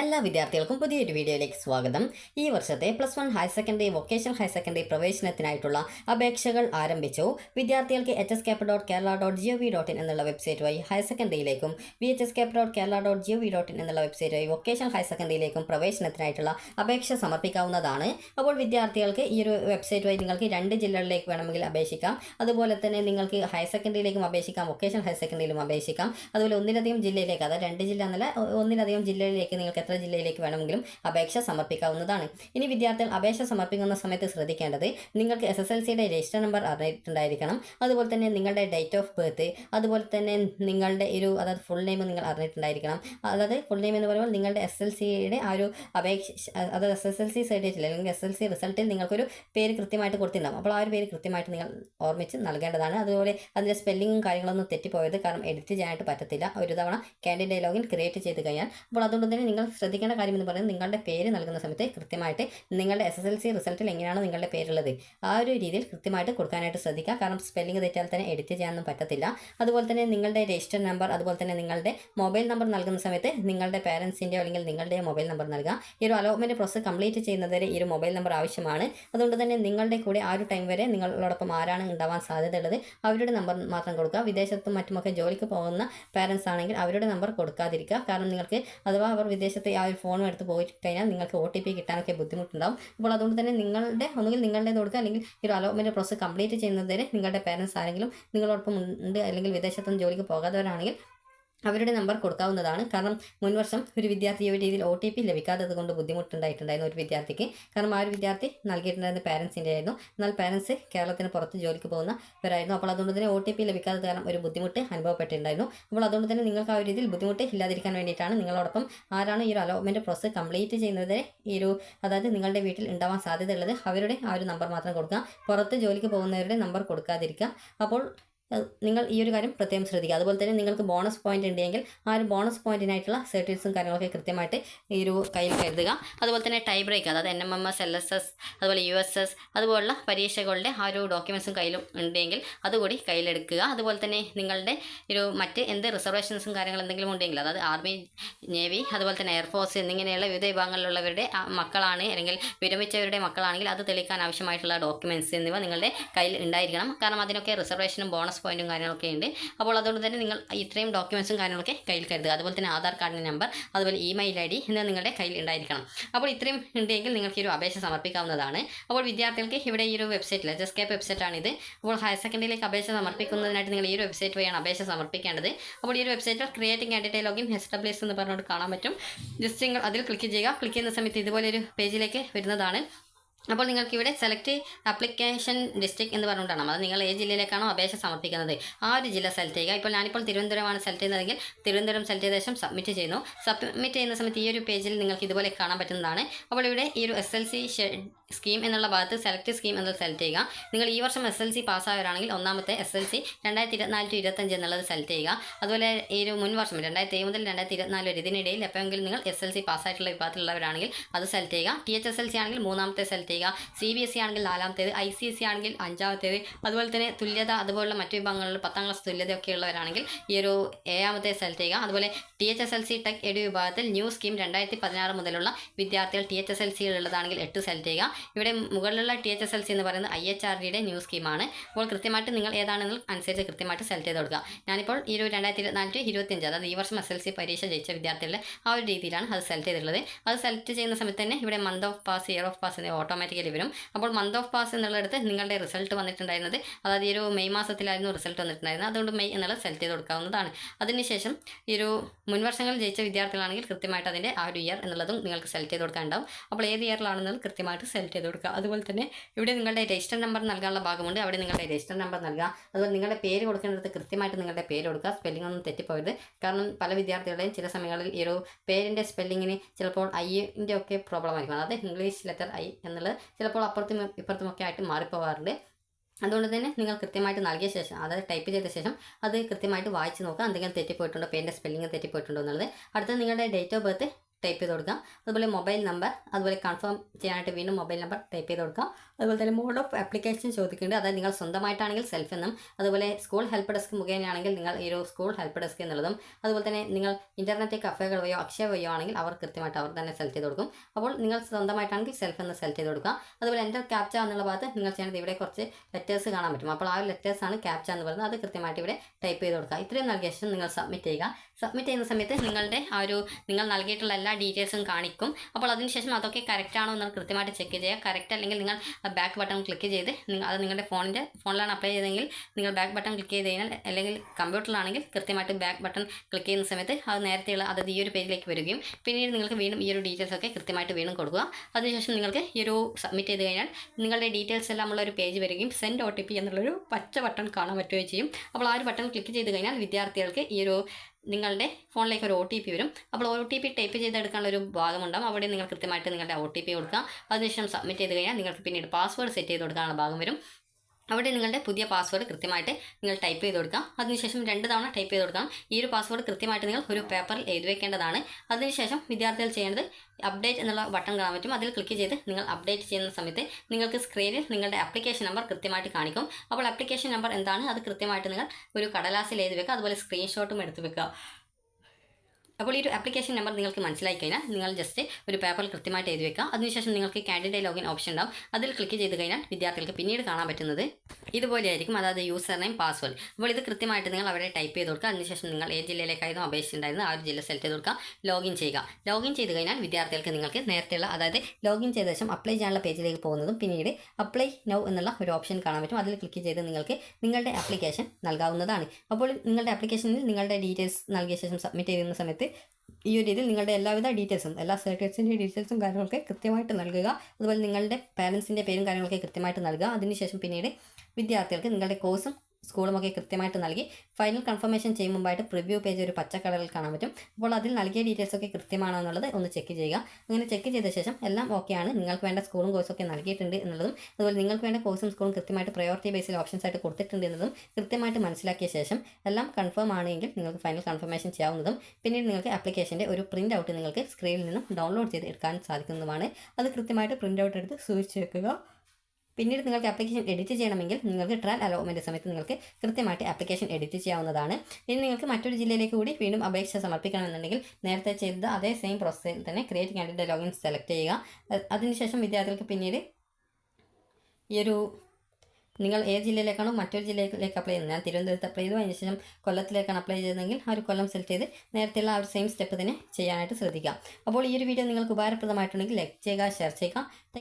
എല്ലാ വിദ്യാർത്ഥികൾക്കും പുതിയൊരു വീഡിയോയിലേക്ക് സ്വാഗതം. ഈ വർഷത്തെ plus one higher secondary vocational higher secondary പ്രവേശനത്തിനായിട്ടുള്ള അപേക്ഷകൾ ആരംഭിച്ചു. വിദ്യാർത്ഥികൾക്ക് H S cap dot Kerala dot G O V dot in എന്നുള്ള വെബ്സൈറ്റ് വഴി higher സെക്കൻഡറിയിലേക്കും V H S cap dot Kerala dot G O V dot in എന്നുള്ള website വഴി vocational higher സെക്കൻഡറിയിലേക്കും പ്രവേശനത്തിനായിട്ടുള്ള അപേക്ഷ സമർപ്പിക്കാവുന്നതാണ്. അപ്പോൾ വിദ്യാർത്ഥികൾക്ക് ഈ ഒരു വെബ്സൈറ്റ് വഴി നിങ്ങൾക്ക് രണ്ട് ജില്ലകളിലേക്ക് വേണമെങ്കിൽ അപേക്ഷിക്കാം. അതുപോലെ തന്നെ നിങ്ങൾക്ക് ഹയർ സെക്കൻഡറിയിലേക്കും അപേക്ഷിക്കാം വൊക്കേഷണൽ ഹയർ സെക്കൻഡറിയിലും അപേക്ഷിക്കാം. അതുപോലെ ഒന്നിലധികം ജില്ലയിലേക്ക് അതായത് രണ്ട് ജില്ല എന്നല്ല ഒന്നിലധികം ജില്ലയിലേക്ക് നിങ്ങൾക്ക് എത്ര ജില്ലയിലേക്ക് വേണമെങ്കിലും അപേക്ഷ സമർപ്പിക്കാവുന്നതാണ്. ഇനി വിദ്യാർത്ഥികൾ അപേക്ഷ സമർപ്പിക്കുന്ന സമയത്ത് ശ്രദ്ധിക്കേണ്ടത് നിങ്ങൾക്ക് എസ് എസ് എൽ സിയുടെ രജിസ്റ്റർ നമ്പർ അറിഞ്ഞിട്ടുണ്ടായിരിക്കണം. അതുപോലെ തന്നെ നിങ്ങളുടെ ഡേറ്റ് ഓഫ് ബർത്ത് അതുപോലെ തന്നെ നിങ്ങളുടെ ഒരു അതായത് ഫുൾ നെയിം നിങ്ങൾ അറിഞ്ഞിട്ടുണ്ടായിരിക്കണം. അതായത് ഫുൾ നെയിം എന്ന് പറയുമ്പോൾ നിങ്ങളുടെ എസ് എൽ സിയുടെ ആ ഒരു അപേക്ഷ അതായത് എസ് എസ് എൽ സി സർട്ടിഫിക്കറ്റിൽ അല്ലെങ്കിൽ എസ് എൽ സി റിസൾട്ടിൽ നിങ്ങൾക്കൊരു പേര് കൃത്യമായിട്ട് കൊടുത്തിട്ടുണ്ടാവും. അപ്പോൾ ആ ഒരു പേര് കൃത്യമായിട്ട് നിങ്ങൾ ഓർമ്മിച്ച് നൽകേണ്ടതാണ്. അതുപോലെ അതിന്റെ സ്പെല്ലിങ്ങും കാര്യങ്ങളൊന്നും തെറ്റിപ്പോയത് കാരണം എഡിറ്റ് ചെയ്യാനായിട്ട് പറ്റത്തില്ല. ഒരു തവണ കാൻഡിഡേ ലോഗിൻ ക്രിയേറ്റ് ചെയ്ത് കഴിഞ്ഞാൽ അപ്പോൾ അതുകൊണ്ട് തന്നെ നിങ്ങൾ ശ്രദ്ധിക്കേണ്ട കാര്യം എന്ന് പറയുന്നത് നിങ്ങളുടെ പേര് നൽകുന്ന സമയത്ത് കൃത്യമായിട്ട് നിങ്ങളുടെ എസ് എസ് എൽ സി റിസൾട്ടിൽ എങ്ങനെയാണ് നിങ്ങളുടെ പേരുള്ളത്? ആ ഒരു രീതിയിൽ കൃത്യമായിട്ട് കൊടുക്കാനായിട്ട് ശ്രദ്ധിക്കുക. കാരണം സ്പെല്ലിംഗ് തെറ്റാൽ തന്നെ എഡിറ്റ് ചെയ്യാനൊന്നും പറ്റത്തില്ല. അതുപോലെ തന്നെ നിങ്ങളുടെ രജിസ്റ്റർ നമ്പർ അതുപോലെ തന്നെ നിങ്ങളുടെ മൊബൈൽ നമ്പർ നൽകുന്ന സമയത്ത് നിങ്ങളുടെ പേരൻസിന്റെയോ അല്ലെങ്കിൽ നിങ്ങളുടെ മൊബൈൽ നമ്പർ നൽകുക. ഈ ഒരു അലോട്ട്മെന്റ് പ്രോസസ്സ് കംപ്ലീറ്റ് ചെയ്യുന്നതിന് ഈ ഒരു മൊബൈൽ നമ്പർ ആവശ്യമാണ്. അതുകൊണ്ട് തന്നെ നിങ്ങളുടെ കൂടെ ആ ഒരു ടൈം വരെ നിങ്ങളോടൊപ്പം ആരാണ് ഉണ്ടാവാൻ സാധ്യതയുള്ളത് അവരുടെ നമ്പർ മാത്രം കൊടുക്കുക. വിദേശത്തും മറ്റുമൊക്കെ ജോലിക്ക് പോകുന്ന പേരൻസ് ആണെങ്കിൽ അവരുടെ നമ്പർ കൊടുക്കാതിരിക്കുക. കാരണം നിങ്ങൾക്ക് അഥവാ അവർ വിദേശത്തെ ആ ഒരു ഫോണും എടുത്ത് പോയി കഴിഞ്ഞാൽ നിങ്ങൾക്ക് ഒ ടി പി കിട്ടാനൊക്കെ ബുദ്ധിമുട്ടുണ്ടാവും. അപ്പോൾ അതുകൊണ്ട് തന്നെ നിങ്ങളുടെ ഒന്നുകിൽ നിങ്ങളുടെ കൊടുക്കുക അല്ലെങ്കിൽ ഈ ഒരു അലോട്ട്മെന്റ് പ്രോസസ്സ് കംപ്ലീറ്റ് ചെയ്യുന്നതിന് നിങ്ങളുടെ പേരൻസ് ആരെങ്കിലും നിങ്ങളോടൊപ്പം ഉണ്ട് അല്ലെങ്കിൽ വിദേശത്തുനിന്ന് ജോലിക്ക് പോകാത്തവരാണെങ്കിൽ അവരുടെ നമ്പർ കൊടുക്കാവുന്നതാണ്. കാരണം മുൻവർഷം ഒരു വിദ്യാർത്ഥി ഒരു രീതിയിൽ ഒ ടി പി ലഭിക്കാത്തത് കൊണ്ട് ബുദ്ധിമുട്ടുണ്ടായിട്ടുണ്ടായിരുന്നു ഒരു വിദ്യാർത്ഥിക്ക്. കാരണം ആ ഒരു വിദ്യാർത്ഥി നൽകിയിട്ടുണ്ടായിരുന്ന പാരൻസിന്റെ ആയിരുന്നു. എന്നാൽ പാരൻസ് കേരളത്തിന് പുറത്ത് ജോലിക്ക് പോകുന്നവരായിരുന്നു അപ്പോൾ അതുകൊണ്ട് തന്നെ ഒ ടി പി ലഭിക്കാത്തത് കാരണം ഒരു ബുദ്ധിമുട്ട് അനുഭവപ്പെട്ടിട്ടുണ്ടായിരുന്നു. അപ്പോൾ അതുകൊണ്ട് തന്നെ നിങ്ങൾക്ക് ആ ഒരു രീതിയിൽ ബുദ്ധിമുട്ട് ഇല്ലാതിരിക്കാൻ വേണ്ടിയിട്ടാണ് നിങ്ങളോടൊപ്പം ആരാണ് ഈ ഒരു അലോട്ട്മെന്റ് പ്രോസസ്സ് കംപ്ലീറ്റ് ചെയ്യുന്നത് ഈ ഒരു അതായത് നിങ്ങളുടെ വീട്ടിൽ ഉണ്ടാവാൻ സാധ്യതയുള്ളത് അവരുടെ ആ ഒരു നമ്പർ മാത്രം കൊടുക്കുക. പുറത്ത് ജോലിക്ക് പോകുന്നവരുടെ നമ്പർ കൊടുക്കാതിരിക്കുക. അപ്പോൾ നിങ്ങൾ ഈ ഒരു കാര്യം പ്രത്യേകം ശ്രദ്ധിക്കുക. അതുപോലെ തന്നെ നിങ്ങൾക്ക് ബോണസ് പോയിന്റ് ഉണ്ടെങ്കിൽ ആ ഒരു ബോണസ് പോയിന്റിനായിട്ടുള്ള സർട്ടിഫിക്കറ്റ്സും കാര്യങ്ങളൊക്കെ കൃത്യമായിട്ട് ഈ ഒരു കയ്യിൽ കരുതുക. അതുപോലെ തന്നെ ടൈ ബ്രേക്ക് അതായത് N M M S L S S അതുപോലെ യു എസ് എസ് അതുപോലുള്ള പരീക്ഷകളുടെ ആ ഒരു ഡോക്യുമെൻസും കയ്യിലും ഉണ്ടെങ്കിൽ അതുകൂടി കയ്യിലെടുക്കുക. അതുപോലെ തന്നെ നിങ്ങളുടെ ഒരു മറ്റ് എന്ത് റിസർവേഷൻസും കാര്യങ്ങൾ എന്തെങ്കിലും ഉണ്ടെങ്കിൽ അതായത് ആർമി നേവി അതുപോലെ തന്നെ എയർഫോഴ്സ് എന്നിങ്ങനെയുള്ള വിവിധ വിഭാഗങ്ങളിലുള്ളവരുടെ മക്കളാണ് അല്ലെങ്കിൽ വിരമിച്ചവരുടെ മക്കളാണെങ്കിൽ അത് തെളിയിക്കാൻ ആവശ്യമായിട്ടുള്ള ഡോക്യുമെന്റ്സ് എന്നിവ നിങ്ങളുടെ കയ്യിൽ ഉണ്ടായിരിക്കണം. കാരണം അതിനൊക്കെ റിസർവേഷനും ബോണസ് പോയിന്റും കാര്യങ്ങളൊക്കെ ഉണ്ട്. അപ്പോൾ അതുകൊണ്ട് തന്നെ നിങ്ങൾ ഇത്രയും ഡോക്യുമെൻസും കാര്യങ്ങളൊക്കെ കയ്യിൽ കരുതുക. അതുപോലെ തന്നെ ആധാർ കാർഡിന്റെ നമ്പർ അതുപോലെ ഇമെയിൽ ഐ ഡി എന്നിവ നിങ്ങളുടെ കയ്യിൽ ഉണ്ടായിരിക്കണം. അപ്പോൾ ഇത്രയും ഉണ്ടെങ്കിൽ നിങ്ങൾക്ക് ഒരു അപേക്ഷ സമർപ്പിക്കാവുന്നതാണ്. അപ്പോൾ വിദ്യാർത്ഥികൾക്ക് ഇവിടെ ഈ ഒരു വെബ്സൈറ്റിൽ ജസ്കേപ്പ് വെബ്സൈറ്റാണിത് അപ്പോൾ ഹയർ സെക്കൻഡറിയിലേക്ക് അപേക്ഷ സമർപ്പിക്കുന്നതിനായിട്ട് നിങ്ങൾ ഈ ഒരു വെബ്സൈറ്റ് വഴിയാണ് അപേക്ഷ സമർപ്പിക്കേണ്ടത്. അപ്പോൾ ഈ ഒരു വെബ്സൈറ്റിൽ creating candidate login S W S എന്ന് പറഞ്ഞുകൊണ്ട് കാണാൻ പറ്റും. ജസ്റ്റ് നിങ്ങൾ അതിൽ ക്ലിക്ക് ചെയ്യുക. ക്ലിക്ക് ചെയ്യുന്ന സമയത്ത് ഇതുപോലെ ഒരു പേജിലേക്ക് വരുന്നതാണ്. അപ്പോൾ നിങ്ങൾക്ക് ഇവിടെ സെലക്ട് അപ്ലിക്കേഷൻ ഡിസ്ട്രിക്ട് എന്ന് പറഞ്ഞുകൊണ്ടാണ്. അത് നിങ്ങൾ ഏത് ജില്ലയിലേക്കാണോ അപേക്ഷ സമർപ്പിക്കുന്നത്. ആ ഒരു ജില്ല സെലക്ട് ചെയ്യുക. ഇപ്പോൾ ഞാനിപ്പോൾ തിരുവനന്തപുരമാണ് സെലക്ട് ചെയ്യുന്നതെങ്കിൽ തിരുവനന്തപുരം സെലക്ട് ചെയ്ത ശേഷം സബ്മിറ്റ് ചെയ്യുന്നു. സബ്മിറ്റ് ചെയ്യുന്ന സമയത്ത് ഈ ഒരു പേജിൽ നിങ്ങൾക്ക് ഇതുപോലെ കാണാൻ പറ്റുന്നതാണ്. അപ്പോൾ ഇവിടെ ഈ ഒരു എസ് എൽ സി സ്കീം എന്നുള്ള ഭാഗത്ത് സെലക്ട് സ്കീം എന്നുള്ളത് സെലക്ട് ചെയ്യുക. നിങ്ങൾ ഈ വർഷം എസ് എൽ സി പാസ്സായവരാണെങ്കിൽ ഒന്നാമത്തെ എസ് എൽ സി രണ്ടായിരത്തി ഇരുപത്തിനാല് ടു ഇരുപത്തഞ്ച് എന്നുള്ളത് സെലക്ട് ചെയ്യുക. അതുപോലെ ഈ ഒരു മുൻ വർഷം രണ്ടായിരത്തി മുതൽ രണ്ടായിരത്തി ഇരുപത്തിനാല് വരെ ഇതിനിടയിൽ എപ്പോഴെങ്കിലും നിങ്ങൾ എസ് എൽ സി പാസ്സായിട്ടുള്ള വിഭാഗത്തിലുള്ളവരാണെങ്കിൽ അത് സെലക്ട് ചെയ്യുക. T H S L C ആണെങ്കിൽ മൂന്നാമത്തെ സെലക്ട് ചെയ്യുക. സി ബി എസ് സി ആണെങ്കിൽ നാലാമത്തേത് ഐ സി എസ് സി ആണെങ്കിൽ അഞ്ചാമത്തേത്. അതുപോലെ തന്നെ തുല്യത അതുപോലുള്ള മറ്റു വിഭാഗങ്ങളിൽ പത്താം ക്ലാസ് തുല്യതയൊക്കെ ഉള്ളവരാണെങ്കിൽ ഈ ഒരു ഏഴാമത്തെ സെലക്ട് ചെയ്യുക. അതുപോലെ T H S L C tech edu വിഭാഗത്തിൽ ന്യൂ സ്കീം രണ്ടായിരത്തി പതിനാറ് മുതലുള്ള വിദ്യാർത്ഥികൾ ടി എച്ച് എസ് എൽ സിയിലുള്ളതാണെങ്കിൽ എട്ട് സെലക്ട് ചെയ്യുക. ഇവിടെ മുകളിലുള്ള T H S L C എന്ന് പറയുന്നത് ഐ എച്ച് ആർ ഡിയുടെ ന്യൂ സ്കീമാണ് അപ്പോൾ കൃത്യമായിട്ട് നിങ്ങൾ ഏതാണെന്ന് അനുസരിച്ച് കൃത്യമായിട്ട് സെലക്ട് ചെയ്ത് കൊടുക്കുക. ഞാനിപ്പോൾ ഈ ഒരു രണ്ടായിരത്തി ഇരുപത്തിനാല് ടു ഇരുപത്തിയഞ്ച് അതായത് ഈ വർഷം എസ് എൽ സി പരീക്ഷ ജയിച്ച വിദ്യാർത്ഥികളുടെ ആ ഒരു രീതിയിലാണ് അത് സെലക്ട് ചെയ്തിട്ടുള്ളത്. അത് സെലക്ട് ചെയ്യുന്ന സമയത്ത് തന്നെ ഇവിടെ month of pass year of pass എന്നിവ ഓട്ടോമാറ്റിക്കലി വരും. അപ്പോൾ മന്ത് ഓഫ് പാസ് എന്നുള്ളിടത്ത് നിങ്ങളുടെ റിസൾട്ട് വന്നിട്ടുണ്ടായിരുന്നത് അതായത് ഈ ഒരു മെയ് മാസത്തിലായിരുന്നു റിസൾട്ട് വന്നിട്ടുണ്ടായിരുന്നത്. അതുകൊണ്ട് മെയ് എന്നുള്ളത് സെലക്ട് ചെയ്ത് കൊടുക്കാവുന്നതാണ്. അതിനുശേഷം ഈ ഒരു മുൻവർഷങ്ങളിൽ ജയിച്ച വിദ്യാർത്ഥികളാണെങ്കിൽ കൃത്യമായിട്ട് അതിന്റെ ആ ഒരു ഇയർ എന്നുള്ളതും നിങ്ങൾക്ക് സെലക്ട് ചെയ്ത് കൊടുക്കാനുണ്ടാവും. അപ്പോൾ ഏത് ഇയറിലാണെന്നുള്ളത് കൃത്യമായിട്ട് സെലക്ട് ചെയ്ത് കൊടുക്കുക. അതുപോലെ തന്നെ ഇവിടെ നിങ്ങളുടെ രജിസ്റ്റർ നമ്പർ നൽകാനുള്ള ഭാഗമുണ്ട്. അവിടെ നിങ്ങളുടെ രജിസ്റ്റർ നമ്പർ നൽകുക. അതുപോലെ നിങ്ങളുടെ പേര് കൊടുക്കേണ്ടത് കൃത്യമായിട്ട് നിങ്ങളുടെ പേര് കൊടുക്കുക. സ്പെല്ലിംഗ് ഒന്നും തെറ്റിപ്പോയത്. കാരണം പല വിദ്യാർത്ഥികളെയും ചില സമയങ്ങളിൽ ഈ ഒരു പേരിന്റെ സ്പെല്ലിങ്ങിന് ചിലപ്പോൾ ഐന്റെ ഒക്കെ പ്രോബ്ലം ആയിരിക്കും. അതായത് ഇംഗ്ലീഷ് ലെറ്റർ ഐ എന്നുള്ളത് ചിലപ്പോൾ അപ്പുറത്തും ഇപ്പുറത്തുമൊക്കെ ആയിട്ട് മാറിപ്പോവാറുണ്ട്. അതുകൊണ്ട് തന്നെ നിങ്ങൾ കൃത്യമായിട്ട് നൽകിയ ശേഷം അതായത് ടൈപ്പ് ചെയ്ത ശേഷം അത് കൃത്യമായിട്ട് വായിച്ച് നോക്കുക. എന്തെങ്കിലും തെറ്റിപ്പോയിട്ടുണ്ടോ? പേരിന്റെ സ്പെല്ലിംഗ് തെറ്റിപ്പോയിട്ടുണ്ടോ എന്നുള്ളത്. അടുത്തത് നിങ്ങളുടെ ഡേറ്റ് ഓഫ് ബർത്ത് ടൈപ്പ് ചെയ്ത് കൊടുക്കുക അതുപോലെ മൊബൈൽ നമ്പർ അതുപോലെ കൺഫേം ചെയ്യാനായിട്ട് വീണ്ടും മൊബൈൽ നമ്പർ ടൈപ്പ് ചെയ്ത് കൊടുക്കുക അതുപോലെ തന്നെ മോഡ് ഓഫ് ആപ്ലിക്കേഷൻ ചോദിക്കുന്നുണ്ട്. അതായത് നിങ്ങൾ സ്വന്തമായിട്ടാണെങ്കിൽ സെൽഫ് എന്നും അതുപോലെ സ്കൂൾ ഹെൽപ്പ് ഡെസ്ക് മുഖേനയാണെങ്കിൽ നിങ്ങൾ ഈ ഒരു സ്കൂൾ ഹെൽപ്പ് ഡെസ്ക് എന്നുള്ളതും അതുപോലെ തന്നെ നിങ്ങൾ ഇന്റർനെറ്റ് കഫേകൾ വഴിയോ അക്ഷയ വഴിയോ ആണെങ്കിൽ അവർ കൃത്യമായിട്ട് അവർ തന്നെ സെലക്ട് ചെയ്ത് കൊടുക്കും. അപ്പോൾ നിങ്ങൾ സ്വന്തമായിട്ടാണെങ്കിൽ സെൽഫ് എന്ന് സെലക്ട് ചെയ്ത് കൊടുക്കുക. അതുപോലെ എന്റെ ക്യാപ്ച എന്നുള്ള ഭാഗത്ത് നിങ്ങൾ ചെയ്യേണ്ടത് ഇവിടെ കുറച്ച് ലെറ്റേഴ്സ് കാണാൻ പറ്റും. അപ്പോൾ ആ ലെറ്റേഴ്സ് ആണ് ക്യാപ്ച എന്ന് പറയുന്നത്. അത് കൃത്യമായിട്ട് ഇവിടെ ടൈപ്പ് ചെയ്ത് കൊടുക്കുക. ഇത്രയും നൽകിയ ശേഷം നിങ്ങൾ സബ്മിറ്റ് ചെയ്യുക. സബ്മിറ്റ് ചെയ്യുന്ന സമയത്ത് നിങ്ങളുടെ ആ ഒരു നിങ്ങൾ നൽകിയിട്ടുള്ള ഡീറ്റെയിൽസും കാണിക്കും. അപ്പോൾ അതിനുശേഷം അതൊക്കെ കറക്റ്റ് ആണോ എന്ന് കൃത്യമായിട്ട് ചെക്ക് ചെയ്യുക. കറക്റ്റ് അല്ലെങ്കിൽ നിങ്ങൾ ബാക്ക് ബട്ടൺ ക്ലിക്ക് ചെയ്ത് അത് നിങ്ങളുടെ ഫോണിന്റെ ഫോണിലാണ് അപ്ലൈ ചെയ്തതെങ്കിൽ നിങ്ങൾ ബാക്ക് ബട്ടൺ ക്ലിക്ക് ചെയ്ത് കഴിഞ്ഞാൽ അല്ലെങ്കിൽ കമ്പ്യൂട്ടറിലാണെങ്കിൽ കൃത്യമായിട്ട് ബാക്ക് ബട്ടൺ ക്ലിക്ക് ചെയ്യുന്ന സമയത്ത് അത് നേരത്തെയുള്ള അതായത് ഈ ഒരു പേജിലേക്ക് വരികയും പിന്നീട് നിങ്ങൾക്ക് വീണ്ടും ഈ ഒരു ഡീറ്റെയിൽസ് ഒക്കെ കൃത്യമായിട്ട് വീണ്ടും കൊടുക്കുക. അതിനുശേഷം നിങ്ങൾക്ക് ഈ ഒരു സബ്മിറ്റ് ചെയ്ത് കഴിഞ്ഞാൽ നിങ്ങളുടെ ഡീറ്റെയിൽസ് എല്ലാം ഉള്ള ഒരു പേജ് വരികയും സെൻഡ് ഒ ടി പി എന്നുള്ളൊരു പച്ച ബട്ടൺ കാണാൻ പറ്റുകയും ചെയ്യും. അപ്പോൾ ആ ഒരു ബട്ടൺ ക്ലിക്ക് ചെയ്ത് കഴിഞ്ഞാൽ വിദ്യാർത്ഥികൾക്ക് ഈ ഒരു നിങ്ങളുടെ ഫോണിലേക്ക് ഒരു ഒ ടി പി വരും. അപ്പോൾ ഒ ടി പി ടൈപ്പ് ചെയ്തെടുക്കാനുള്ള ഒരു ഭാഗമുണ്ടാകും അവിടെ നിങ്ങൾ കൃത്യമായിട്ട് നിങ്ങളുടെ ഒ ടി പി കൊടുക്കുക. അതിനുശേഷം സബ്മിറ്റ് ചെയ്ത് കഴിഞ്ഞാൽ നിങ്ങൾക്ക് പിന്നീട് പാസ്വേഡ് സെറ്റ് ചെയ്ത് കൊടുക്കാനുള്ള ഭാഗം വരും. അവിടെ നിങ്ങളുടെ പുതിയ പാസ്വേഡ് കൃത്യമായിട്ട് നിങ്ങൾ ടൈപ്പ് ചെയ്ത് കൊടുക്കാം. അതിനുശേഷം രണ്ട് തവണ ടൈപ്പ് ചെയ്ത് കൊടുക്കാം. ഈ ഒരു പാസ്വേഡ് കൃത്യമായിട്ട് നിങ്ങൾ ഒരു പേപ്പറിൽ എഴുതി വെക്കേണ്ടതാണ്. അതിനുശേഷം വിദ്യാർത്ഥികൾ ചെയ്യേണ്ടത് അപ്ഡേറ്റ് എന്നുള്ള ബട്ടൺ കാണാൻ പറ്റും. അതിൽ ക്ലിക്ക് ചെയ്ത് നിങ്ങൾ അപ്ഡേറ്റ് ചെയ്യുന്ന സമയത്ത് നിങ്ങൾക്ക് സ്ക്രീനിൽ നിങ്ങളുടെ അപ്ലിക്കേഷൻ നമ്പർ കൃത്യമായിട്ട് കാണിക്കും. അപ്പോൾ അപ്ലിക്കേഷൻ നമ്പർ എന്താണ്? അത് കൃത്യമായിട്ട് നിങ്ങൾ ഒരു കടലാസിൽ എഴുതി വെക്കുക. അതുപോലെ സ്ക്രീൻഷോട്ടും എടുത്ത് വെക്കുക. അപ്പോൾ ഈ ഒരു ആപ്ലിക്കേഷൻ നമ്പർ നിങ്ങൾക്ക് മനസ്സിലായി കഴിഞ്ഞാൽ നിങ്ങൾ ജസ്റ്റ് ഒരു പേപ്പറിൽ കൃത്യമായിട്ട് എഴുതി വെക്കുക. അതിനുശേഷം നിങ്ങൾക്ക് കാൻഡിഡേറ്റ് ലോഗിൻ ഓപ്ഷൻ ഉണ്ടാവും. അതിൽ ക്ലിക്ക് ചെയ്ത് കഴിഞ്ഞാൽ വിദ്യാർത്ഥികൾക്ക് പിന്നീട് കാണാൻ പറ്റുന്നത് ഇതുപോലെയായിരിക്കും അതായത് യൂസർ നെയിം പാസ്വേഡ് അപ്പോൾ ഇത് കൃത്യമായിട്ട് നിങ്ങൾ അവിടെ ടൈപ്പ് ചെയ്ത് കൊടുക്കുക. അതിനുശേഷം നിങ്ങൾ ഏത് ജില്ലയിലേക്കായിരുന്നു അപേക്ഷിച്ചിട്ടുണ്ടായിരുന്നു ആ ഒരു ജില്ല സെലക്ട് ചെയ്ത് കൊടുക്കുക. ലോഗിൻ ചെയ്യുക. ലോഗിൻ ചെയ്ത് കഴിഞ്ഞാൽ വിദ്യാർത്ഥികൾക്ക് നിങ്ങൾക്ക് നേരത്തെയുള്ള അതായത് ലോഗിൻ ചെയ്ത ശേഷം അപ്ലൈ ചെയ്യാനുള്ള പേജിലേക്ക് പോകുന്നതും പിന്നീട് അപ്ലൈ നൗ എന്നുള്ള ഒരു ഓപ്ഷൻ കാണാൻ പറ്റും. അതിൽ ക്ലിക്ക് ചെയ്ത് നിങ്ങൾക്ക് നിങ്ങളുടെ ആപ്ലിക്കേഷൻ നൽകാവുന്നതാണ്. അപ്പോൾ നിങ്ങളുടെ ആപ്ലിക്കേഷനിൽ നിങ്ങളുടെ ഡീറ്റെയിൽസ് നൽകിയ ശേഷം സബ്മിറ്റ് ചെയ്യുന്ന സമയത്ത് ഈ ഒരു രീതിയിൽ നിങ്ങളുടെ എല്ലാവിധ ഡീറ്റെയിൽസും എല്ലാ സർട്ടിഫിക്കറ്റ്സിന്റെ ഡീറ്റെയിൽസും കാര്യങ്ങളൊക്കെ കൃത്യമായിട്ട് നൽകുക. അതുപോലെ നിങ്ങളുടെ പാരൻസിന്റെ പേരും കാര്യങ്ങളൊക്കെ കൃത്യമായിട്ട് നൽകുക. അതിനുശേഷം പിന്നീട് വിദ്യാർത്ഥികൾക്ക് നിങ്ങളുടെ കോഴ്സും സ്കൂളും ഒക്കെ കൃത്യമായിട്ട് നൽകി. ഫൈനൽ കൺഫർമേഷൻ ചെയ്യും മുമ്പായിട്ട് പ്രിവ്യൂ പേജ് ഒരു പച്ച കളറിൽ കാണാൻ പറ്റും. അപ്പോൾ അതിൽ നൽകിയ ഡീറ്റെയിൽസ് ഒക്കെ കൃത്യമാണോ എന്നുള്ളത് ഒന്ന് ചെക്ക് ചെയ്യുക. അങ്ങനെ ചെക്ക് ചെയ്ത ശേഷം എല്ലാം ഓക്കെയാണ് നിങ്ങൾക്ക് വേണ്ട സ്കൂളും കോഴ്സും ഒക്കെ നൽകിയിട്ടുണ്ട് എന്നുള്ളതും അതുപോലെ നിങ്ങൾക്ക് വേണ്ട കോഴ്സും സ്കൂളും കൃത്യമായിട്ട് പ്രയോറിറ്റി ബേസിൽ ഓപ്ഷൻസ് ആയിട്ട് കൊടുത്തിട്ടുണ്ട് എന്നതും കൃത്യമായിട്ട് മനസ്സിലാക്കിയ ശേഷം എല്ലാം കൺഫേം ആണെങ്കിൽ നിങ്ങൾക്ക് ഫൈനൽ കൺഫർമേഷൻ ചെയ്യാവുന്നതും പിന്നീട് നിങ്ങൾക്ക് ആപ്ലിക്കേഷന്റെ ഒരു പ്രിന്റ് ഔട്ട് നിങ്ങൾക്ക് സ്ക്രീനിൽ നിന്നും ഡൗൺലോഡ് ചെയ്ത് എടുക്കാൻ സാധിക്കുന്നതുമാണ്. അത് കൃത്യമായിട്ട് പ്രിന്റ് ഔട്ട് എടുത്ത് സൂക്ഷിച്ച് വെക്കുക. പിന്നീട് നിങ്ങൾക്ക് ആപ്ലിക്കേഷൻ എഡിറ്റ് ചെയ്യണമെങ്കിൽ നിങ്ങൾക്ക് ട്രയൽ അലോട്ട്മെന്റ് സമയത്ത് നിങ്ങൾക്ക് കൃത്യമായിട്ട് ആപ്ലിക്കേഷൻ എഡിറ്റ് ചെയ്യാവുന്നതാണ്. ഇനി നിങ്ങൾക്ക് മറ്റൊരു ജില്ലയിലേക്ക് കൂടി വീണ്ടും അപേക്ഷ സമർപ്പിക്കണമെന്നുണ്ടെങ്കിൽ നേരത്തെ ചെയ്ത അതേ സെയിം പ്രോസസ്സിൽ തന്നെ ക്രിയേറ്റ് കാൻഡിഡേറ്റ് ലോഗിൻ സെലക്ട് ചെയ്യുക. അതിനുശേഷം വിദ്യാർത്ഥികൾക്ക് പിന്നീട് ഈ ഒരു നിങ്ങൾ ഏത് ജില്ലയിലേക്കാണോ മറ്റൊരു ജില്ലയിലേക്ക് അപ്ലൈ ചെയ്യുന്നത്. ഞാൻ തിരുവനന്തപുരത്ത് അപ്ലൈ ചെയ്തു. അതിനുശേഷം കൊല്ലത്തിലേക്കാണ് അപ്ലൈ ചെയ്തതെങ്കിൽ ആ ഒരു കൊല്ലം സെലക്ട് ചെയ്ത് നേരത്തെയുള്ള ആ ഒരു സെയിം സ്റ്റെപ്പ് തന്നെ ചെയ്യാനായിട്ട് ശ്രദ്ധിക്കാം അപ്പോൾ ഈ ഒരു വീഡിയോ നിങ്ങൾക്ക് ഉപകാരപ്രദമായിട്ടുണ്ടെങ്കിൽ ലൈക്ക് ചെയ്യുക ഷെയർ ചെയ്യുക.